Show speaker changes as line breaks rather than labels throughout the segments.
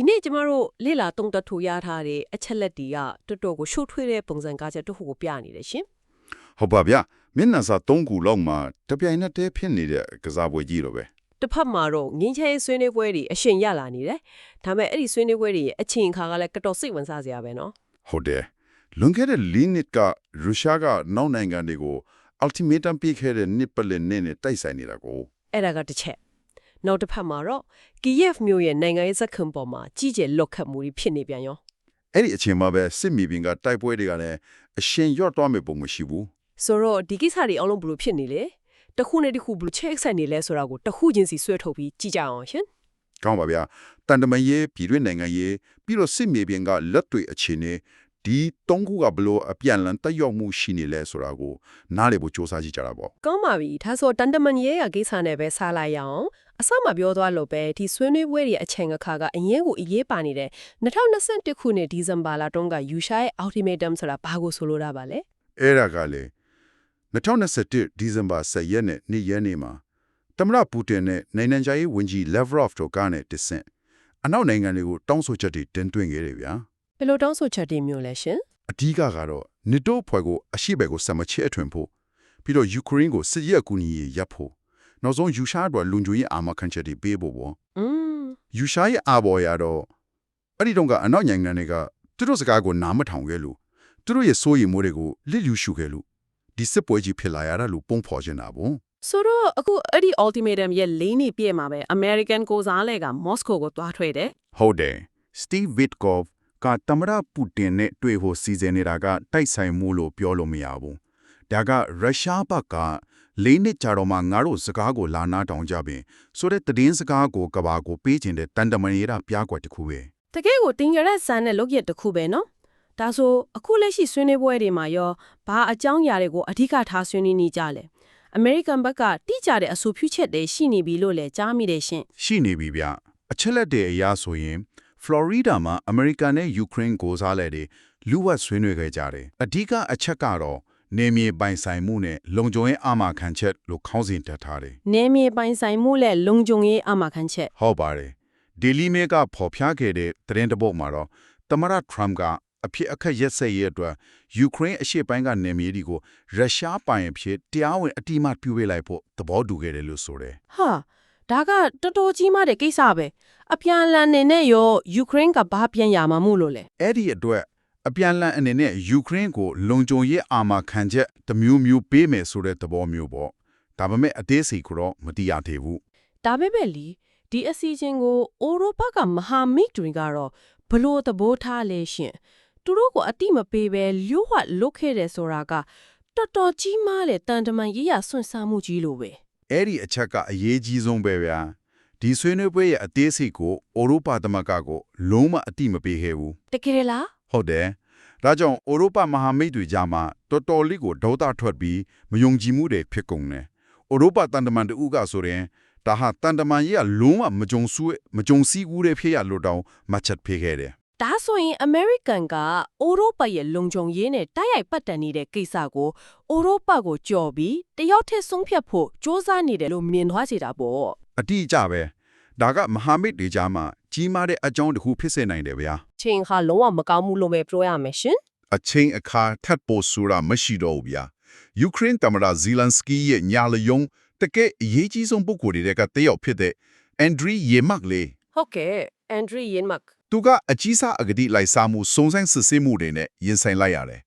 ဒီနေ့ကျမတို့လေ့လာတုံးတက်ထူရထားတဲ့အချက်လက်တွေကတော်တော်ကိုရှုပ်ထွေးတဲ့ပုံစံကားချက်တစ်ခုကိုပြနေတယ်ရှင်
ဟုတ်ပါဗျာမျက်နှာစာ၃ခုလောက်မှာတပြိုင်နက်တည်းဖြစ်နေတဲ့ကစားပွဲကြီးတော့ပဲ
တစ်ဖက်မှာတော့ငင်းချဲဆွေးနွေးပွဲတွေအရှင်ရလာနေတယ်ဒါပေမဲ့အဲ့ဒီဆွေးနွေးပွဲတွေရဲ့အချိန်အခါကလည်းကတော်စိတ်ဝင်စားစရာပဲနော်
ဟုတ်တယ်လွန်ခဲ့တဲ့၄နှစ်ကရုရှားကနောက်နိုင်ငံတွေကို ultimatum ပေးခဲ့တဲ့နှစ်ပလင်နဲ့နဲ့တိုက်ဆိုင်နေတာကို
အဲ့ဒါကတစ်ချက် နောက်တစ်ဖက်မှာတော့ကီယက်မြို့ရဲ့နိုင်ငံရေးစက္ကန့်ပေါ်မှာကြီးကျယ်လွတ်ခတ်မှုတွေဖြစ်နေပြန်ရော
အဲ့ဒီအချိန်မှာပဲစစ်မီပင်ကတိုက်ပွဲတွေကလည်းအရှင်ရော့သွားမယ်ပုံမရှိဘူး
ဆိုတော့ဒီကိစ္စတွေအလုံးဘယ်လို့ဖြစ်နေလဲတစ်ခုနဲ့တစ်ခုဘယ်လို့ချက်ဆက်နေလဲဆိုတာကိုတစ်ခုချင်းစီဆွဲထုတ်ပြီးကြည့်ကြအောင်ရှင်
ကောင်းပါဗျာတန်တမန်ရေးပြည်တွင်းနိုင်ငံရေးပြီးတော့စစ်မီပင်ကလက်တွေ့အခြေအနေ ဒီသုံးခုကဘလို့အပြန်လန်တက်ရောက်မှုရှိနေလဲဆိုတာကိုနားလည်ဖို့စ조사ကြည့်ကြတာပေါ့
ကောင်းပါပြီဒါဆိုတန်တမန်ရေးရကိစ္စနဲ့ပဲစားလိုက်ရအောင်အစမှပြောသွားလို့ပဲဒီဆွေးနွေးပွဲတွေအချိန်အခါကအရင်ကိုအရေးပါနေတဲ့2021ခုနှစ်ဒီဇင်ဘာလတုန်းကယူရှာရဲ့ ultimatum ဆိုတာဘာကိုဆိုလိုတာပါလဲ
အဲ့ဒါကလေ2021ဒီဇင်ဘာ10ရက်နဲ့နေ့ရက်နေ့မှာတမရပူတင်နဲ့နိုင်ငံခြားရေးဝန်ကြီး Lavrov တို့ကနဲ့တဆင့်အနောက်နိုင်ငံတွေကိုတောင်းဆိုချက်တွေတင်သွင်းခဲ့တယ်ဗျာ
ဘယ်လိုတောင်းဆိုချက်တွေမျိုးလဲရှင်
အဓိကကတော့ NATO ဖွဲ့ကိုအရှိဘက်ကိုစမချစ်အထွင်ဖို့ပြီးတော့ယူကရိန်းကိုစစ်ရေးအကူအညီရပ်ဖို့နောက်ဆုံးယူရှားအတွက်လုံခြုံရေးအာမခံချက်တွေပေးဖို့ပေါ့
อืม
ယူရှားရဲ့အာဘော်ရတော့အဲ့ဒီတော့ကအနောက်နိုင်ငံတွေကသူတို့စကားကိုနားမထောင်ခဲ့လို့သူတို့ရဲ့စိုးရိမ်မှုတွေကိုလစ်လျူရှုခဲ့လို့ဒီစစ်ပွဲကြီးဖြစ်လာရတာလို့ပုံဖော်ချင်တာပေါ့
ဆိုတော့အခုအဲ့ဒီ ultimatum ရဲ့၄နှစ်ပြည့်မှာပဲ American ကိုစားလဲက Moscow ကိုတွားထွေတယ်
ဟုတ်တယ် Steve Witkoff ကတမရပူတင်နဲ့တွေ့ဖို့စီစဉ်နေတာကတိုက်ဆိုင်မှုလို့ပြောလို့မရဘူးဒါကရုရှားဘက်ကလေးနှစ်ကြာတော့မှငါတို့စကားကိုလာနာတောင်ကြပင်ဆိုတဲ့သတင်းစကားကိုကဘာကိုပေးခြင်းတဲ့တန်တမန်ရေးတာပြားကွက်တစ်ခုပဲ
တကယ်ကိုတင်ရတဲ့ဆန်နဲ့လုပ်ရတစ်ခုပဲနော်ဒါဆိုအခုလက်ရှိဆွေးနွေးပွဲတွေမှာရောဘာအကြောင်းအရာတွေကိုအဓိကထားဆွေးနွေးနေကြလဲ American ဘက်ကတိကျတဲ့အဆိုပြုချက်တွေရှိနေပြီလို့လည်းကြားမိတယ်ရှင်
ရှိနေပြီဗျအချက်လက်တွေအရဆိုရင် ဖလော်ရီဒါမှာအမေရိကန်နဲ့ယူကရိန်းကိုစားလဲတွေလူဝတ်ဆွေးနွေးခဲ့ကြတယ်အဓိကအချက်ကတော့နေမြေပိုင်ဆိုင်မှုနဲ့လုံခြုံရေးအာမခံချက်လို့ခေါင်းစဉ်တက်ထားတယ်
နေမြေပိုင်ဆိုင်မှုနဲ့လုံခြုံရေးအာမခံချက်
ဟုတ်ပါတယ်ဒီလီမေကဖော်ပြခဲ့တဲ့သတင်းတပုတ်မှာတော့သမရထရမ်ကအဖြစ်အခက်ရက်စက်ရေးအတွက်ယူကရိန်းအရှေ့ပိုင်းကနယ်မြေတွေကိုရုရှားပိုင်အဖြစ်တရားဝင်အတိအမှတ်ပြုပေးလိုက်ဖို့သဘောတူခဲ့တယ်လို့ဆိုတယ်။
ဟာ ဒါကတော်တော်ကြီးမားတဲ့ကိစ္စပဲအပြန်အလှန်နေနဲ့ရောယူကရိန်းကဘာပြန်ရမှာမို့လို့လဲ
အဲ့ဒီအတွက်အပြန်အလှန်အနေနဲ့ယူကရိန်းကိုလုံခြုံရေးအာမခံချက်တစ်မျိုးမျိုးပေးမယ်ဆိုတဲ့သဘောမျိုးပေါ့ဒါပေမဲ့အသေးစိတ်ကတော့မတိရသေးဘူး
ဒါပေမဲ့လီဒီအစီအစဉ်ကိုအိုရောပကမဟာမိတ်တွေကတော့ဘလို့သဘောထားလဲရှင်သူတို့ကိုအတိမပေးပဲလျှို့ဝှက်လုတ်ခဲ့တယ်ဆိုတာကတော်တော်ကြီးမားတဲ့တန်တမန်ရေးရဆွန့်စားမှုကြီးလိုပဲ
အဲ့ဒီအချက်ကအရေးကြီးဆုံးပဲဗျာဒီဆွေးနွေးပွဲရဲ့အသေးစိတ်ကိုအိုရောပသမဂ္ဂကိုလုံးဝအတိမပေးခဲ့ဘူး
တကယ်လား
ဟုတ်တယ်ဒါကြောင့်အိုရောပမဟာမိတ်တွေကြားမှာတော်တော်လေးကိုဒေါသထွက်ပြီးမယုံကြည်မှုတွေဖြစ်ကုန်တယ်အိုရောပတန်တမန်တူကဆိုရင်ဒါဟာတန်တမန်ကြီးကလုံးဝမကြုံစူးမကြုံစည်ဘူးတဲ့ဖြစ်ရလို့တောင်မှတ်ချက်ပေးခဲ့တယ်
ဒါဆိုရင် American ကအိုရောပရဲ့လုံခြုံရေးနဲ့တိုက်ရိုက်ပတ်သက်နေတဲ့ကိစ္စကိုအိုရောပကိုကြော်ပြီးတယောက်ထက်ဆုံးဖြတ်ဖို့စ조사နေတယ်လို့မြင်သွားစေတာပေါ့
အတိအကျပဲဒါကမဟာမိတ်တွေကြားမှာကြီးမားတဲ့အကြောင်းတစ်ခုဖြစ်စေနိုင်တယ်ဗျာ
ချိန်ခါလုံးဝမကောင်းမှုလို့ပဲပြောရမယ်ရှင်
အချိန်အခါထပ်ပေါ်ဆိုတာမရှိတော့ဘူးဗျာယူကရိန်းသမ္မတဇီလန်စကီရဲ့ညာလယုံတကယ်အရေးကြီးဆုံးပုဂ္ဂိုလ်တွေကတယောက်ဖြစ်တဲ့အန်ဒရီယေမက်လေ
ဟုတ်ကဲ့အန်ဒရီယင်မတ်
သူကအကြီးစားအဂတိလိုက်စားမှုစုံစမ်းစစ်ဆေးမှုတွေနဲ့ရင်ဆိုင်လိုက်ရတယ်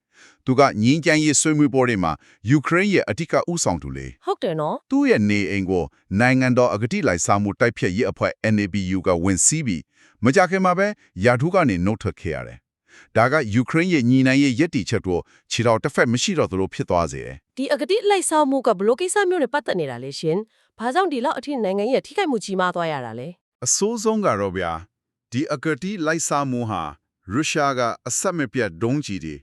သူကငင်းကြမ်းရေးဆွေးနွေးပွဲတွေမှာယူကရိန်းရဲ့အထက်ကအဥဆောင်သူလေ
ဟုတ်တယ်နော်
သူ့ရဲ့နေအိမ်ကိုနိုင်ငံတော်အဂတိလိုက်စားမှုတိုက်ဖြတ်ရေးအဖွဲ့ NABU ကဝင်စီးပြီးမကြခင်မှာပဲယာထုကနေနှုတ်ထွက်ခဲ့ရတယ်။ဒါကယူကရိန်းရဲ့ညီနိုင်ရဲ့ရည်တည်ချက်တို့ခြေတော်တစ်ဖက်မရှိတော့သလိုဖြစ်သွားစေတယ်
ဒီအကတိလိုက်ဆောင်မှုကဘလို့ကိစ္စမျိုးနဲ့ပတ်သက်နေတာလဲရှင်ဘာကြောင့်ဒီလောက်အထိနိုင်ငံရဲ့ထိခိုက်မှုကြီးမားသွားရတာလဲ။
အဆိုးဆုံးကတော့ဗျာ ဒီအဂတိလိုက်စားမှုဟာရုရှားကအဆက်မပြတ်ဒုံးကျည်တွေ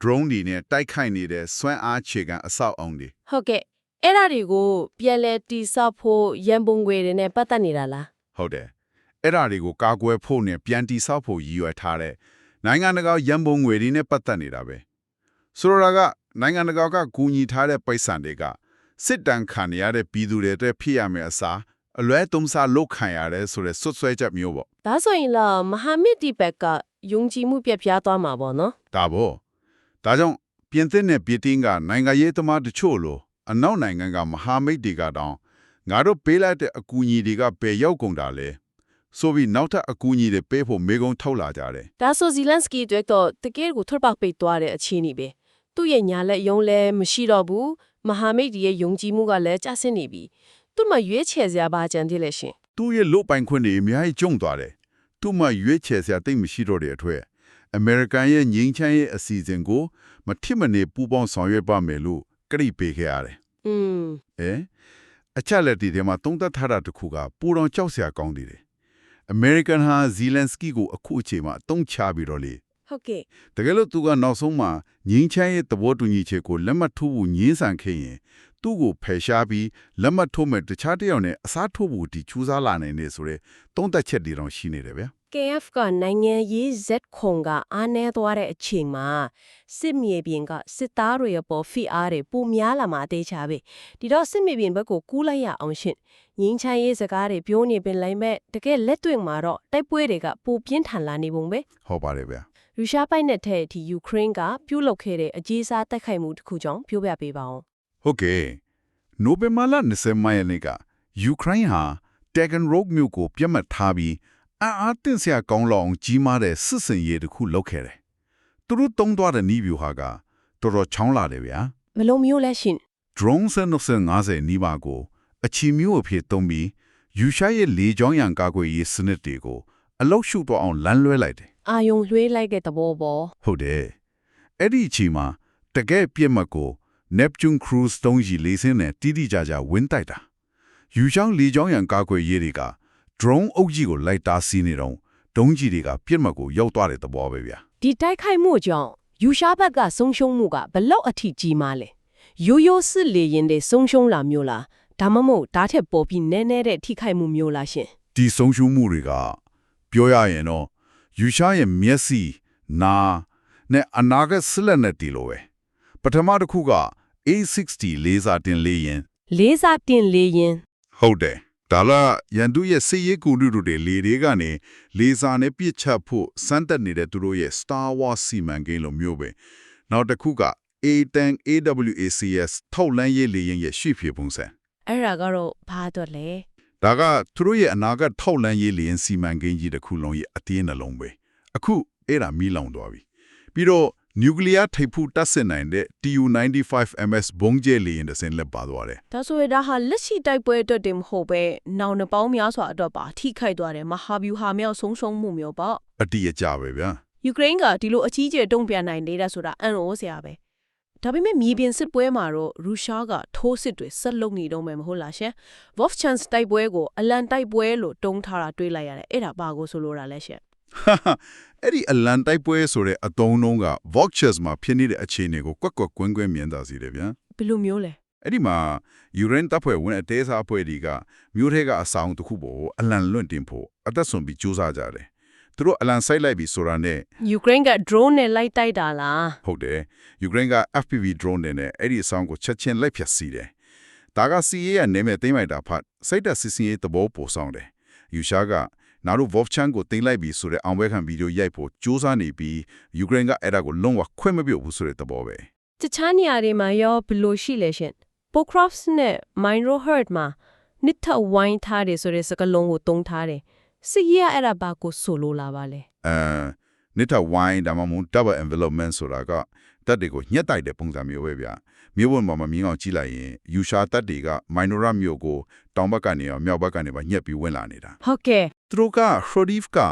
drone တွေနဲ့တိုက်ခိုက်နေတဲ့စွမ်းအားခြေခံအဆောက်အုံတွေ
ဟုတ်ကဲ့အဲ့ဒါတွေကိုပြန်လဲတိဆောက်ဖို့ရန်ပုံငွေတွေနဲ့ပတ်သက်နေတာလား
ဟုတ်တယ်အဲ့ဒါတွေကိုကာကွယ်ဖို့နဲ့ပြန်တိဆောက်ဖို့ရည်ရွယ်ထားတဲ့နိုင်ငံတကာရန်ပုံငွေတွေနဲ့ပတ်သက်နေတာပဲဆိုလိုတာကနိုင်ငံတကာကကူညီထားတဲ့ပိုက်ဆံတွေကစစ်တမ်းခံရတဲ့ပြည်သူတွေအတွက်ဖြစ်ရမယ့်အစား အလွဲသုံးစားလုပ်ခံရတယ်ဆိုတဲ့ဆွတ်ဆွဲချက်မျိုးပေါ့
ဒါဆိုရင်လားမဟာမိတ်ဒီဘက်ကယုံကြည်မှုပြတ်ပြားသွားမှာပေါ့နော်
ဒါပေါ့ဒါကြောင့်ပြင်သစ်နဲ့ပြည်တင်းကနိုင်ငံရေးသမားတချို့လိုအနောက်နိုင်ငံကမဟာမိတ်တွေကတောင်ငါတို့ပေးလိုက်တဲ့အကူအညီတွေကပယ်ရောက်ကုန်တာလေဆိုပြီးနောက်ထပ်အကူအညီတွေပေးဖို့မေကုံထုတ်လာကြတယ်
ဒါဆိုဇီလန်စကီအတွက်တော့တကယ်ကိုထွက်ပေါက်ပိတ်သွားတဲ့အခြေအနေပဲသူ့ရဲ့ညာလက်ယုံလဲမရှိတော့ဘူးမဟာမိတ်ဒီရဲ့ယုံကြည်မှုကလည်းကျဆင်းနေပြီ သူ့မှာရွေးချယ်စရာဘာကြံသေးလဲရှင်
သူ့ရဲ့လုတ်ပိုင်ခွင့်တွေအများကြီးကျုံသွားတယ်သူ့မှာရွေးချယ်စရာတိတ်မရှိတော့တဲ့အထွက်အမေရိကန်ရဲ့ငြိမ်းချမ်းရေးအစီအစဉ်ကိုမထစ်မနေပူးပေါင်းဆောင်ရွက်ပါမယ်လို့ကတိပေးခဲ့ရတယ်
อืม
အဲအချက်လက်ဒီထဲမှာသုံးသပ်ထားတာတစ်ခုကပူတော်ကြောက်စရာကောင်းသေးတယ်အမေရိကန်ဟာဇီလန်စကီကိုအခုအချိန်မှာအသုံးချပြီးတော့လေ
ဟုတ်ကဲ့
တကယ်လို့သူကနောက်ဆုံးမှာငင်းချမ်းရဲ့သဘောတူညီချက်ကိုလက်မှတ်ထိုးဖို့ညှင်းဆန်ခဲ့ရင် သူ့ကိုဖယ်ရှားပြီးလက်မှတ်ထိုးမဲ့တခြားတစ်ယောက်နဲ့အစားထိုးဖို့ဒီချူးစားလာနိုင်နေဆိုရဲသုံးသက်ချက်တွေတော့ရှိနေတယ်ဗျာ
KF ကနိုင်ငံရေး Z ခုံကအားနည်းသွားတဲ့အချိန်မှာစစ်မြေပြင်ကစစ်သားတွေရဲ့ပေါ်ဖိအားတွေပုံများလာမှအသေးချပဲဒီတော့စစ်မြေပြင်ဘက်ကိုကူးလိုက်ရအောင်ရှင်ငင်းချမ်းရေးစကားတွေပြောနေပင်လိုက်မဲ့တကယ်လက်တွေ့မှာတော့တိုက်ပွဲတွေကပိုပြင်းထန်လာနေပုံပဲ
ဟုတ်ပါတယ်ဗျာ
ရုရှားပိုက်နဲ့ထဲ့အထိယူကရိန်းကပြုတ်လုခဲ့တဲ့အကြီးစားတိုက်ခိုက်မှုတစ်ခုကြောင့်ပြောပြပေးပါအောင်
ဟုတ်ကဲ့နိုဘယ်မာလာ20ရက်နေ့ကယူကရိန်းဟာတက်ဂန်ရော့မြို့ကိုပြတ်မှတ်ထားပြီးအင်အားတင်စရာကောင်းလောက်အောင်ကြီးမားတဲ့စစ်စင်ရေးတစ်ခုလုပ်ခဲ့တယ်သူတို့တုံးသွားတဲ့နီးဗျူဟာကတော်တော်ချောင်းလာတယ်ဗျာ
ဘယ်လိုမျိုးလဲရှင်
drone 150နီးပါးကိုအချီမျိုးအဖြစ်သုံးပြီးယူရှားရဲ့လေကြောင်းရန်ကာကွယ်ရေးစနစ်တွေကိုအလောက်ရှုတော့အောင်လမ်းလွဲလိုက်တယ်
အာယုံလွှေးလိုက်တဲ့သဘောပေါ့
ဟုတ်တယ်အဲ့ဒီအချိန်မှာတကယ်ပြစ်မှတ်ကို Neptune Cruise တုံးကြီးလေးစင်းနဲ့တီးတီကြကြဝင်းတိုက်တာယူရှောင်းလေကြောင်းရန်ကာကွယ်ရေးတွေက drone အုပ်ကြီးကိုလိုက်တားစီးနေတော့ဒုံးကြီးတွေကပြစ်မှတ်ကိုရောက်သွားတဲ့သဘောပဲဗျာ
ဒီတိုက်ခိုက်မှုကြောင့်ယူရှားဘက်ကဆုံးရှုံးမှုကဘလောက်အထိကြီးမားလဲရိုးရိုးစစ်လေရင်တွေဆုံးရှုံးလာမျိုးလားဒါမှမဟုတ်ဒါထက်ပိုပြီးနည်းနည်းတဲ့ထိခိုက်မှုမျိုးလားရှင်
ဒီဆုံးရှုံးမှုတွေကပြောရရင်တော့ယူရှားရဲ့မျက်စိနာနဲ့အနာဂတ်ဆက်လက်နဲ့တီလိုပဲပထမတစ်ခုက A60 လေဆာတင်လေရင်
လေးစားတင်လေးရင်
ဟုတ်တယ်ဒါလာရန်သူရဲ့စစ်ရေးကူလူတွေလေတွေကနေလေဆာနဲ့ပြစ်ချဖို့စမ်းတက်နေတဲ့သူတို့ရဲ့ Star Wars စီမံကိန်းလိုမျိုးပဲနောက်တစ်ခုက A10 AWACS ထောက်လန်းရေးလေရင်ရဲ့ရှေ့ဖြေပုံစံ
အဲ့ဒါကတော့ဘာတော့လဲ
ဒါကသူတို့ရဲ့အနာဂတ်ထောက်လန်းရေးလျင်စီမံကိန်းကြီးတစ်ခုလုံးရဲ့အသေးနှလုံးပဲအခုအဲ့ဒါမီးလောင်သွားပြီပြီးတော့ နျူကလ িয়ার ထိပ်ဖူးတပ်ဆင်နိုင်တဲ့ TU95MS ဘုံကျဲလျင်တစ်စင်းလက်ပါသွားတယ်
ဒါဆိုရင်ဒါဟာလက်ရှိတိုက်ပွဲအတွက်တင်မဟုတ်ပဲနောင်နှပေါင်းများစွာအတွက်ပါထိခိုက်သွားတယ်မဟာဗျူဟာမြောက်ဆုံးရှုံးမှုမျိုးပေါ့
အတိအကျပဲဗျာ
ယူကရိန်းကဒီလိုအကြီးကျယ်တုံ့ပြန်နိုင်နေတာဆိုတာအံ့ဩစရာပဲဒါပေမဲ့မြေပြင်စစ်ပွဲမှာတော့ရုရှားကထိုးစစ်တွေဆက်လုပ်နေတော့မယ်မဟုတ်လားရှင် Wolfchance တိုက်ပွဲကိုအလံတိုက်ပွဲလို့တုံးထားတာတွေးလိုက်ရတယ်အဲ့ဒါဘာကိုဆိုလိုတာလဲရှင်
ဟာဟာ အဲ့ဒီအလန်တိုက်ပွဲဆိုတဲ့အတုံးလုံးက Vultures မှာဖြစ်နေတဲ့အခြေအနေကိုကွက်ကွက်ကွင်းကွင်းမြင်သာစေတယ်ဗျာ
ဘယ်လိုမျိုးလဲ
အဲ့ဒီမှာယူရန်တပ်ဖွဲ့ဝင်အသေးစားအဖွဲ့တွေကမြို့ထဲကအဆောင်တစ်ခုပေါ်အလံလွင့်တင်ဖို့အသက်ဆုံးပြီးစူးစမ်းကြတယ်သူတို့အလံဆိုင်လိုက်ပြီးဆိုတာနဲ့
ယူကရိန်းက drone နဲ့လိုက်တိုက်တာလား
ဟုတ်တယ်ယူကရိန်းက FPV drone တွေနဲ့အဲ့ဒီအဆောင်ကိုချက်ချင်းလိုက်ဖြတ်စီတယ်ဒါကစီရေးရဲ့နေမဲ့သိမ့်လိုက်တာဖတ်စိတ်သက်စစ်စင်ရေးသဘောပို့ဆောင်တယ်ယူရှားက နာတို့ Wolfchan ကိုတင်လိုက်ပြီးဆိုတဲ့အောင်ပွဲခံဗီဒီယိုရိုက်ဖို့စူးစမ်းနေပြီးယူကရိန်းကအဲ့ဒါကိုလုံးဝခွင့်မပြုတ်ဘူးဆိုတဲ့သဘောပဲ
တခြားနေရာတွေမှာရောဘယ်လိုရှိလဲရှင် Pocroft နဲ့ Mindro Hurt မှာနှစ်ထပ်ဝိုင်းထားတယ်ဆိုတဲ့စကားလုံးကိုတုံးထားတယ်စစ်ရေးကအဲ့ဒါဘာကိုဆိုလိုလာပါလဲ
အဲနိထဝိုင်းဒါမှမဟုတ် double envelopment ဆိုတာက တက်တွေကိုညှက်တိုက်တဲ့ပုံစံမျိုးပဲဗျာမြို့ဝင်ပေါ်မှာမြင်းအောင်ကြည့်လိုက်ရင်ယူရှာတက်တွေက minora မြို့ကိုတောင်ဘက်ကနေရောမြောက်ဘက်ကနေပါညှက်ပြီးဝင်လာနေတာ
ဟုတ်ကဲ့
သူတို့က Hrodivka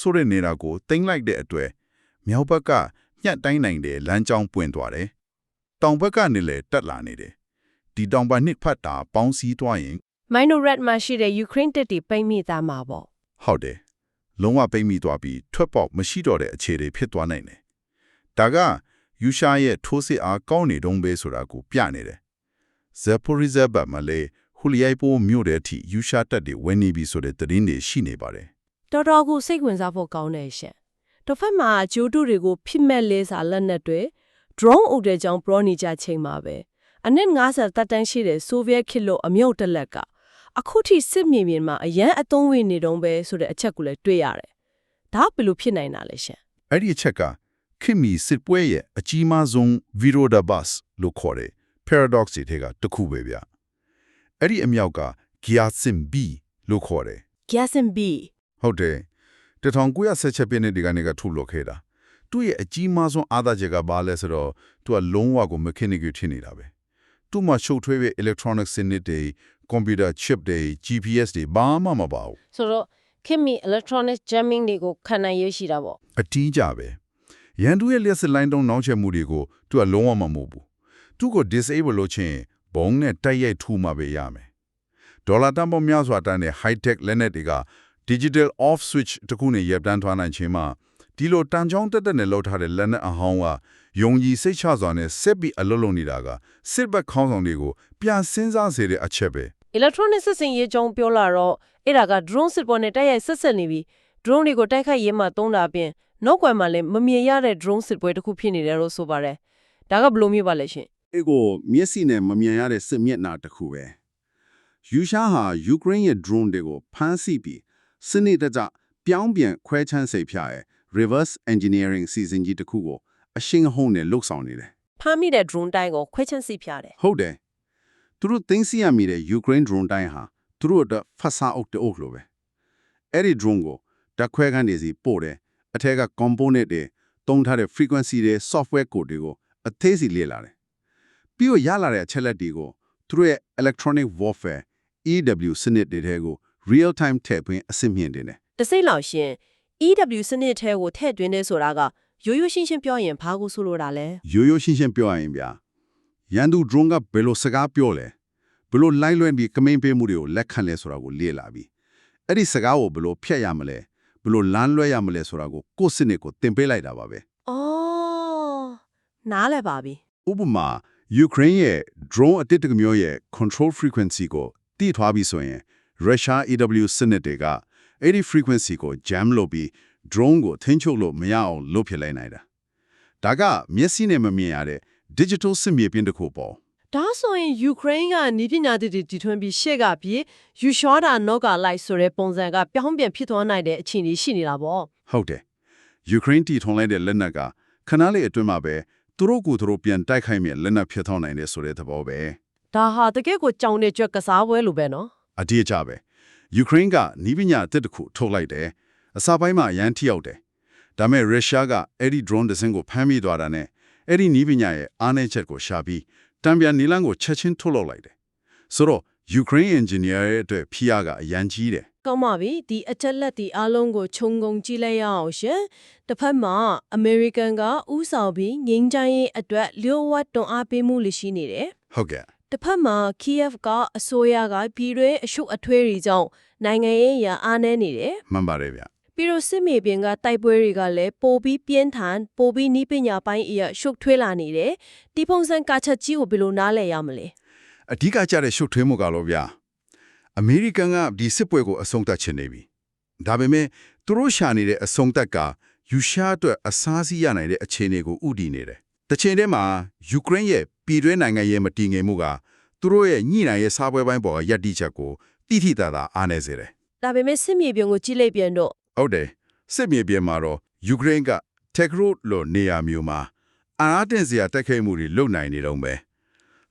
ဆိုတဲ့နေတာကိုတင်လိုက်တဲ့အတွက်မြောက်ဘက်ကညှက်တိုင်းနိုင်တဲ့လမ်းကြောင်းပွင့်သွားတယ်တောင်ဘက်ကနေလည်းတက်လာနေတယ်ဒီတောင်ဘက်နှစ်ဖက်တာပေါင်းစည်းသွားရင်
Minoret မှာရှိတဲ့ Ukraine တပ်တွေပိတ်မိသားမှာပေါ့
ဟုတ်တယ်လုံးဝပိတ်မိသွားပြီးထွက်ပေါက်မရှိတော့တဲ့အခြေတွေဖြစ်သွားနိုင်တယ်ဒါက ယူရှာရဲ့ထိုးစစ်အားကောင်းနေတုံးပဲဆိုတာကိုပြနေတယ်ဇက်ပိုရီဇာဘတ်မှာလေဟူလီယိုင်ပိုမြို့တဲ့အထိယူရှာတက်တွေဝင်နေပြီဆိုတဲ့သတင်းတွေရှိနေပါတယ်
တော်တော်ကိုစိတ်ဝင်စားဖို့ကောင်းတယ်ရှင်တစ်ဖက်မှာဂျိုးတုတွေကိုဖိမဲ့လေးစာလက်နက်တွေ drone အုပ်တဲ့ကြောင်းပြောနေကြချိန်မှာပဲအနည်း90တက်တန်းရှိတဲ့ဆိုဗီယက်ခေတ်လို့အမြုပ်တက်လက်ကအခုထိစစ်မြေပြင်မှာအရန်အသုံးဝင်နေတုံးပဲဆိုတဲ့အချက်ကိုလည်းတွေ့ရတယ်။ဒါဘယ်လိုဖြစ်နိုင်တာလဲရှင်
အဲ့ဒီအချက်က ခင်မီစစ်ပွဲရဲ့အကြီးမားဆုံး Virodabas လို့ခေါ်တဲ့ paradox တွေထဲကတစ်ခုပဲဗျအဲ့ဒီအမြောက်က Gyatsim B လို့ခေါ်တယ်။
Gasen B
ဟုတ်တယ်1916ပြည့်နှစ်ဒီကနေကထုတ်လုပ်ခဲ့တာသူ့ရဲ့အကြီးမားဆုံးအားသာချက်ကဘာလဲဆိုတော့သူကလုံးဝကို mechanical ဖြစ်နေတာပဲသူ့မှာရှုပ်ထွေးတဲ့ electronic စနစ်တွေ computer chip တွေ GPS တွေဘာမှမပါဘူး
ဆိုတော့ခင်မီ electronic jamming တွေကိုခံနိုင်ရရှိတာပေါ့
အတီးကြပဲ ရန်သူရဲ့လျှက်စစ်လိုင်းတုံးနောက်ချက်မှုတွေကိုသူကလုံးဝမမို့ဘူးသူကို disable လုပ်ခြင်းဘုံနဲ့တိုက်ရိုက်ထူမှပဲရမယ်ဒေါ်လာတန်ပေါင်းများစွာတန်းတဲ့ high tech လက်နက်တွေက digital off switch တစ်ခုနဲ့ရပ်တန်းထွားနိုင်ခြင်းမှာဒီလိုတန်ချောင်းတက်တက်နဲ့လောက်ထားတဲ့လက်နက်အဟောင်းကယုံကြည်စိတ်ချစွာနဲ့ဆက်ပြီးအလုပ်လုပ်နေတာကစစ်ဘက်ခေါင်းဆောင်တွေကိုပြန်စဉ်းစားစေတဲ့အချက်ပဲ
electronic စစ်စင်ရေးကြောင်းပြောလာတော့အဲ့ဒါက drone စစ်ပေါ်နဲ့တိုက်ရိုက်ဆက်ဆက်နေပြီ drone တွေကိုတိုက်ခိုက်ရေးမှာသုံးတာအပြင် နောက်ကွယ်မှာလည်းမမြင်ရတဲ့ drone စစ်ပွဲတစ်ခုဖြစ်နေတယ်လို့ဆိုပါတယ်ဒါကဘယ်လိုမျိုးပါလဲရှင်။
အဲ့ကိုမျက်စိနဲ့မမြင်ရတဲ့စစ်မျက်နှာတစ်ခုပဲ။ယူရှားဟာယူကရိန်းရဲ့ drone တွေကိုဖမ်းဆီးပြီးစနစ်တကျပြောင်းပြန်ခွဲချမ်းစိတ်ဖြားရဲ့ reverse engineering စီစဉ်ကြီးတစ်ခုကိုအရှင်းဟုံးနဲ့လှုပ်ဆောင်နေတယ်
ဖမ်းမိတဲ့ drone တိုင်းကိုခွဲချမ်းစီဖြားတယ်။
ဟုတ်တယ်။သူတို့သိမ်းဆည်းရမိတဲ့ယူကရိန်း drone တိုင်းဟာသူတို့အတွက်ဖတ်စာအုပ်တအုပ်လိုပဲ။အဲ့ဒီ drone ကိုတက်ခွဲခန်းနေစီပို့တယ်။ အထက်က component တွေတုံးထားတဲ့ frequency တွေ software code တွေကိုအသေးစီလေ့လာတယ်။ပြီးတော့ရလာတဲ့အချက်လက်တွေကိုသူတို့ရဲ့ electronic warfare EW စနစ်တွေထဲကို real time ထည့်သွင်းအစစ်မြင့်တင်တယ်
တစိမ့်လောက်ရှင် EW စနစ်ထဲကိုထည့်သွင်းနေဆိုတာကရိုးရိုးရှင်းရှင်းပြောရင်ဘာကိုဆိုလိုတာလဲ။
ရိုးရိုးရှင်းရှင်းပြောရရင်ဗျာရန်သူ drone ကဘယ်လိုစကားပြောလဲဘယ်လိုလိုက်လွှင့်ပြီးကမင်းပေးမှုတွေကိုလက်ခံလဲဆိုတာကိုလေ့လာပြီးအဲ့ဒီစကားကိုဘယ်လိုဖျက်ရမလဲ ဘယ်လိုလမ်းလွှဲရမလဲဆိုတာကိုကိုယ့်စနစ်ကိုသင်ပေးလိုက်တာပါပဲ
အော်နားလဲပါပြီ
ဥပမာယူကရိန်းရဲ့ drone အတစ်တကမျိုးရဲ့ control frequency ကိုတိထွားပြီးဆိုရင် Russia EW စနစ်တွေကအဲ့ဒီ frequency ကို jam လုပ်ပြီး drone ကိုထိန်းချုပ်လို့မရအောင်လုပ်ဖြစ်လိုက်နိုင်တာဒါကမျက်စိနဲ့မမြင်ရတဲ့ digital စစ်မြေပြင်တစ်ခုပေါ့
ဒါဆိုရင်ယူကရိန်းကနီးပညာသစ်တွေတည်ထွန်းပြီးရှေ့ကပြေးယူရှောတာနောက်ကလိုက်ဆိုတဲ့ပုံစံကပြောင်းပြန်ဖြစ်သွားနိုင်တဲ့အခြေအနေရှိနေတာပေါ့
ဟုတ်တယ်ယူကရိန်းတီထုံလိုက်တဲ့လက်နက်ကခဏလေးအတွင်းမှာပဲသူတို့ကိုယ်သူတို့ပြန်တိုက်ခိုက်မြဲလက်နက်ဖြစ်ထောင်းနိုင်တယ်ဆိုတဲ့သဘောပဲ
ဒါဟာတကယ့်ကိုကြောင်တဲ့ကြွက်ကစားပွဲလိုပဲနော်
အတိအကျပဲယူကရိန်းကနီးပညာအသစ်တစ်ခုထုတ်လိုက်တယ်အစပိုင်းမှာအရန်ထိရောက်တယ်ဒါမဲ့ရုရှားကအဲ့ဒီ drone တစ်စင်းကိုဖမ်းမိသွားတာနဲ့အဲ့ဒီနီးပညာရဲ့အားနည်းချက်ကိုရှာပြီး တံပြန်နီလန်းကိုချက်ချင်းထုတ်လုပ်လိုက်တယ်ဆိုတော့ယူကရိန်း engineer ရဲ့အတွက်ဖိအားကအရန်ကြီးတယ်
ကောင်းပါပြီဒီအချက်လက်ဒီအားလုံးကိုခြုံငုံကြည့်လိုက်ရအောင်ရှင်တစ်ဖက်မှာ American ကဥဆောင်ပြီးငင်းချိုင်းရဲ့အတွက်လျှို့ဝှက်တွန်းအားပေးမှုလေးရှိနေတယ်
ဟုတ်ကဲ့
တစ်ဖက်မှာ Kiev ကအစိုးရကပြည်တွင်းအရှုပ်အထွေးတွေကြောင့်နိုင်ငံရေးရအားနည်းနေတယ်
မှန်ပါတယ်ဗျ
ပြီးတော့စစ်မြေပြင်ကတိုက်ပွဲတွေကလည်းပိုပြီးပြင်းထန်ပိုပြီးနီးပညာပိုင်းအရရှုပ်ထွေးလာနေတယ်ဒီပုံစံကချက်ကြီးကိုဘယ်လိုနားလည်ရမလဲ
အဓိကကျတဲ့ရှုပ်ထွေးမှုကလို့ဗျာအမေရိကန်ကဒီစစ်ပွဲကိုအဆုံးသတ်ချင်နေပြီဒါပေမဲ့သူတို့ရှာနေတဲ့အဆုံးသတ်ကယူရှားအတွက်အစားစီးရနိုင်တဲ့အခြေအနေကိုဥတည်နေတယ်တစ်ချိန်တည်းမှာယူကရိန်းရဲ့ပြည်တွင်းနိုင်ငံရဲ့မတည်ငြိမ်မှုကသူတို့ရဲ့ညှိနှိုင်းရဲ့စားပွဲပိုင်းပေါ်ကရပ်တည်ချက်ကိုတိထိတာတာအားနေစေတယ်
ဒါပေမဲ့စစ်မြေပြင်ကိုကြည့်လိုက်ပြန်တော့
ဟုတ်တယ်စစ်မြေပြင်မှာတော့ယူကရိန်းက Tekro လို့နေရာမျိုးမှာအာရတင်စရာတက်ခဲမှုတွေလုပ်နိုင်နေတော့မယ်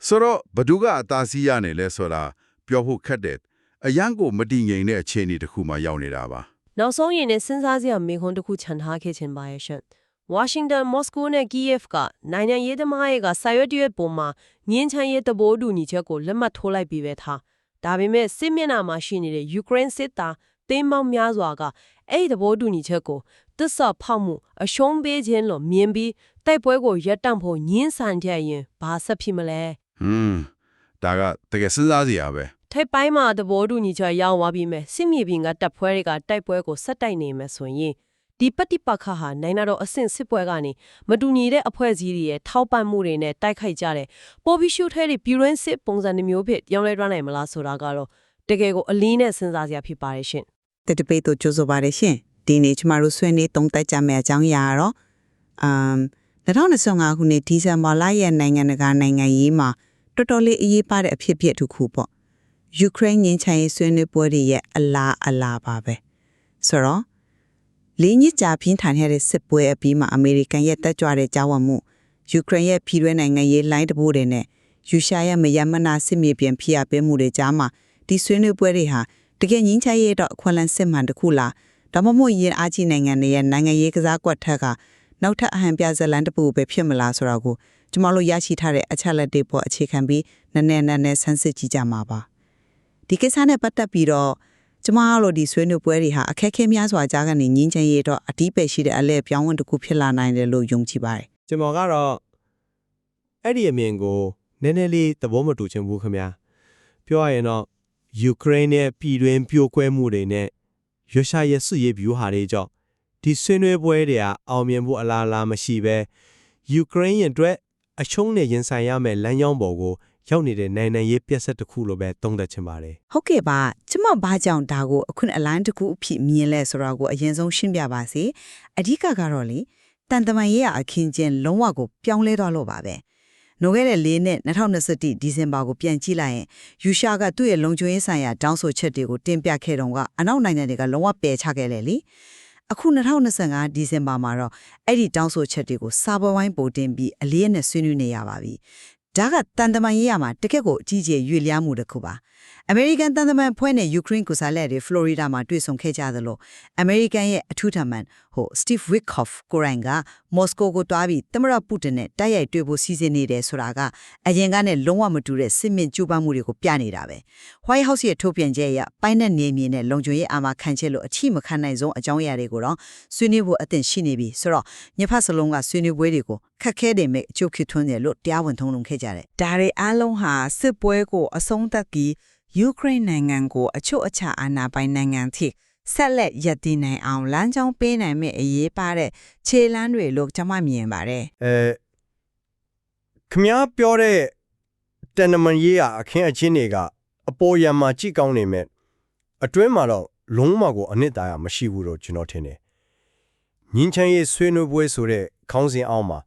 ဆိုတော့ဘသူကအသာစီးရနေလဲဆိုတာပြောဖို့ခက်တယ်အရန်ကိုမတည်ငြိမ်တဲ့အခြေအနေတစ်ခုမှရောက်နေတာပါ
နောက်ဆုံးရင်နဲ့စဉ်းစားစရာမေးခွန်းတစ်ခုခြံထားခဲ့ခြင်းပါရဲ့ရှင်ဝါရှင်တန်မော်စကိုနဲ့ကီယက်ဖ်ကနိုင်ငံရေးသမားတွေကစာရွက်တရွက်ပုံမှာငင်းချမ်းရေးသဘောတူညီချက်ကိုလက်မှတ်ထိုးလိုက်ပြီးပဲထားဒါပေမဲ့စစ်မျက်နှာမှာရှိနေတဲ့ယူကရိန်းစစ်သားတင်းမောင်းများစွာက အဲ့ဒီသဘောတူညီချက်ကိုတစ္ဆာဖောက်မှုအရှုံးပေးခြင်းလို့မြင်ပြီးတိုက်ပွဲကိုရပ်တန့်ဖို့ညှင်းဆန်ကြရင်ဘာဆက်ဖြစ်မလဲ
ဟွန်းဒါကတကယ်စဉ်းစားစရာပဲ
ထိုက်ပိုင်းမှာသဘောတူညီချက်ရောက်သွားပြီးမဲ့စစ်မြေပြင်ကတပ်ဖွဲ့တွေကတိုက်ပွဲကိုဆက်တိုက်နေမယ်ဆိုရင်ဒီပฏิပတ်ခါဟာနိုင်တော်အဆင့်စစ်ပွဲကနေမတူညီတဲ့အဖွဲ့အစည်းတွေရဲ့ထောက်ပံ့မှုတွေနဲ့တိုက်ခိုက်ကြတဲ့ပေါ်ပြီးရှုထဲတွေပြည်ရင်းစစ်ပုံစံတစ်မျိုးဖြစ်ပြောင်းလဲသွားနိုင်မလားဆိုတာကတော့တကယ်ကိုအလင်းနဲ့စဉ်းစားစရာဖြစ်ပါတယ်ရှင်
တဲ့တပိတ်တို့ကြိုးစားပါတယ်ရှင်ဒီနေ့ကျမတို့ဆွေးနွေးသုံးသပ်ကြမယ့်အကြောင်းအရာကတော့အမ်2025ခုနှစ်ဒီဇင်ဘာလရဲ့နိုင်ငံတကာနိုင်ငံရေးမှာတော်တော်လေးအရေးပါတဲ့အဖြစ်အပျက်တစ်ခုပေါ့ယူကရိန်းငင်းချင်ရေးဆွေးနွေးပွဲတွေရဲ့အလားအလာပါပဲဆိုတော့လေးညစ်ကြာပြင်းထန်ခဲ့တဲ့စစ်ပွဲအပြီးမှာအမေရိကန်ရဲ့တက်ကြွတဲ့ကြောင်းဝမှုယူကရိန်းရဲ့ပြည်တွင်းနိုင်ငံရေးလိုင်းတဘိုးတွေနဲ့ယူရှားရဲ့မယမနာစစ်မြေပြင်ဖိအားပေးမှုတွေကြားမှာဒီဆွေးနွေးပွဲတွေဟာ တကယ်ငင်းချရေးတော့အခွင့်အလမ်းစစ်မှန်တစ်ခုလားဒါမှမဟုတ်ရင်အားကြီးနိုင်ငံတွေရဲ့နိုင်ငံရေးကစားကွက်ထက်ကနောက်ထပ်အဟံပြဇလန်တပူပဲဖြစ်မလားဆိုတာကိုကျမတို့ရရှိထားတဲ့အချက်လက်တွေပေါ်အခြေခံပြီးနည်းနည်းနည်းနည်းဆန်းစစ်ကြည့်ကြမှာပါဒီကိစ္စနဲ့ပတ်သက်ပြီးတော့ကျမတို့ဒီဆွေးနွေးပွဲတွေဟာအခက်အခဲများစွာကြားကနေငင်းချင်ရတော့အတိပယ်ရှိတဲ့အလဲပြောင်းဝင်တစ်ခုဖြစ်လာနိုင်တယ်လို့ယုံကြည်ပါတယ်
ကျွန်တော်ကတော့အဲ့ဒီအမြင်ကိုနည်းနည်းလေးသဘောမတူချင်ဘူးခင်ဗျာပြောရရင်တော့ ယူကရိန်းရဲ့ပြည်တွင်းပြိုကွဲမှုတွေနဲ့ရုရှားရဲ့စစ်ရေးဗျူဟာတွေကြောင့်ဒီဆွေးနွေးပွဲတွေကအောင်မြင်ဖို့အလားအလာမရှိပဲယူကရိန်းရဲ့အတွက်အရှုံးနဲ့ရင်ဆိုင်ရမယ့်လမ်းကြောင်းပေါ်ကိုရောက်နေတဲ့နိုင်ငံရေးပြဿနာတစ်ခုလိုပဲသုံးသပ်ချင်ပါတယ်
ဟုတ်ကဲ့ပါကျမဘာကြောင့်ဒါကိုအခုအလိုင်းတစ်ခုအဖြစ်မြင်လဲဆိုတာကိုအရင်ဆုံးရှင်းပြပါစေအဓိကကတော့လေတန်တမန်ရေးရအခင်းချင်းလုံးဝကိုပြောင်းလဲသွားလို့ပါပဲ နိုခဲ့တဲ့၄နှစ်2021ဒီဇင်ဘာကိုပြန်ကြည့်လိုက်ရင်ယူရှားကသူ့ရဲ့လုံခြုံရေးဆိုင်ရာတောင်းဆိုချက်တွေကိုတင်ပြခဲ့တော့ကအနောက်နိုင်ငံတွေကလုံးဝပယ်ချခဲ့လေလေအခု2025ဒီဇင်ဘာမှာတော့အဲ့ဒီတောင်းဆိုချက်တွေကိုစာပွဲဝိုင်းပို့တင်ပြီးအလေးအနက်ဆွေးနွေးနေရပါပြီဒါကတန်တမန်ရေးရမှာတကယ့်ကိုအကြီးကျယ်ရွေ့လျားမှုတစ်ခုပါ အမေရိကန်တန်တမန်ဖွဲ့နဲ့ယူကရိန်းကိုစားလက်တွေဖလော်ရီဒါမှာတွေ့ဆုံခဲ့ကြသလိုအမေရိကန်ရဲ့အထူးထမန်ဟိုစတီဗ်ဝစ်ကော့ဖ်ကိုရိုင်ကမော်စကိုကိုတွားပြီးတမရပူတင်နဲ့တိုက်ရိုက်တွေ့ဖို့စီစဉ်နေတယ်ဆိုတာကအရင်ကနဲ့လုံးဝမတူတဲ့စစ်မင်ကြိုးပမ်းမှုတွေကိုပြနေတာပဲ White House ရဲ့ထုတ်ပြန်ချက်အရပိုင်းနဲ့နေမြေနဲ့လုံခြုံရေးအာမခံချက်လို့အထိမခံနိုင်ဆုံးအကြောင်းအရာတွေကိုတော့ဆွေးနွေးဖို့အသင့်ရှိနေပြီဆိုတော့ညဖက်စလုံးကဆွေးနွေးပွဲတွေကိုခက်ခဲတယ်မဲ့အကျုပ်ခစ်ထွန်းတယ်လို့တရားဝင်ထုံးလုံးခဲ့ကြတယ်ဒါတွေအားလုံးဟာစစ်ပွဲကိုအဆုံးသတ်ပြီး ယူကရိန်းနိုင်ငံကိုအချို့အခြားအာဏာပိုင်နိုင်ငံထိဆက်လက်ရည်တည်နိုင်အောင်လမ်းကြောင်းပေးနိုင်မယ့်အရေးပါတဲ့ခြေလမ်းတွေလို့ကျွန်မမြင်ပါတယ်
အဲခမ ्या ပြောတဲ့တန်နမန်ရေးရအခင်းအချင်းတွေကအပေါ်ယံမှာကြည့်ကောင်းနေမဲ့အတွင်းမှာတော့လုံးဝကိုအနှစ်သာရမရှိဘူးလို့ကျွန်တော်ထင်တယ်။ညင်ချမ်းရေးဆွေးနွေးပွဲဆိုတဲ့ခေါင်းစဉ်အောက်မှာ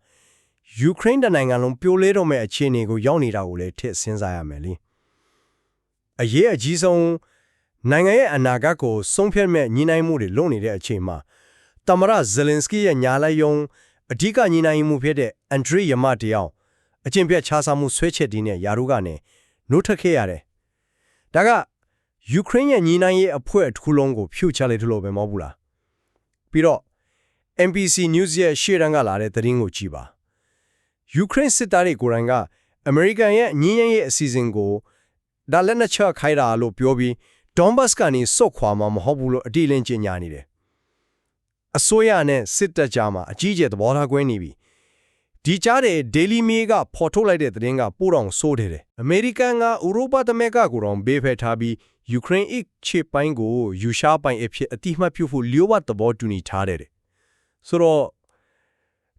ယူကရိန်းတနိုင်ငံလုံးပြိုလဲတော့မဲ့အခြေအနေကိုရောက်နေတာကိုလည်းထည့်စဉ်းစားရမယ်လी။ အရေးအကြီးဆုံးနိုင်ငံရဲ့အနာဂတ်ကိုဆုံးဖြတ်မဲ့ညီနိုင်မှုတွေလုပ်နေတဲ့အချိန်မှာတမရဇလင်စကီရဲ့ညာလိုက်ယုံအဓိကညီနိုင်မှုဖြစ်တဲ့အန်ဒရီယမတယောက်အကျင့်ပြတ်ခြားစားမှုဆွဲချက်ဒီနဲ့ယာရုကနေနှုတ်ထက်ခဲ့ရတယ်။ဒါကယူကရိန်းရဲ့ညီနိုင်ရေးအဖွဲ့တစ်ခုလုံးကိုဖြုတ်ချလိုက်တယ်လို့ပဲမဟုတ်ဘူးလား။ပြီးတော့ MPC News ရဲ့ရှေ့တန်းကလာတဲ့သတင်းကိုကြည့်ပါ။ယူကရိန်းစစ်သားတွေကိုယ်တိုင်ကအမေရိကန်ရဲ့ညီညွတ်ရေးအစီအစဉ်ကို ဒါလက်နက်ချခိုင်းတာလို့ပြောပြီး Donbas ကနေစုတ်ခွာမှာမဟုတ်ဘူးလို့အတိအလင်းကြေညာနေတယ်။အစိုးရနဲ့စစ်တပ်ကြားမှာအကြီးအကျယ်သဘောထားကွဲနေပြီ။ဒီကြားတဲ့ Daily Mail ကဖော်ထုတ်လိုက်တဲ့သတင်းကပို့တော်ဆိုးတယ်တယ်။အမေရိကန်ကဥရောပသမဂ္ဂကိုတော့ဘေးဖယ်ထားပြီးယူကရိန်းအချေပိုင်းကိုယူရှားပိုင်အဖြစ်အတိအမှတ်ပြုဖို့လျှို့ဝှက်သဘောတူညီထားတယ်တဲ့။ဆိုတော့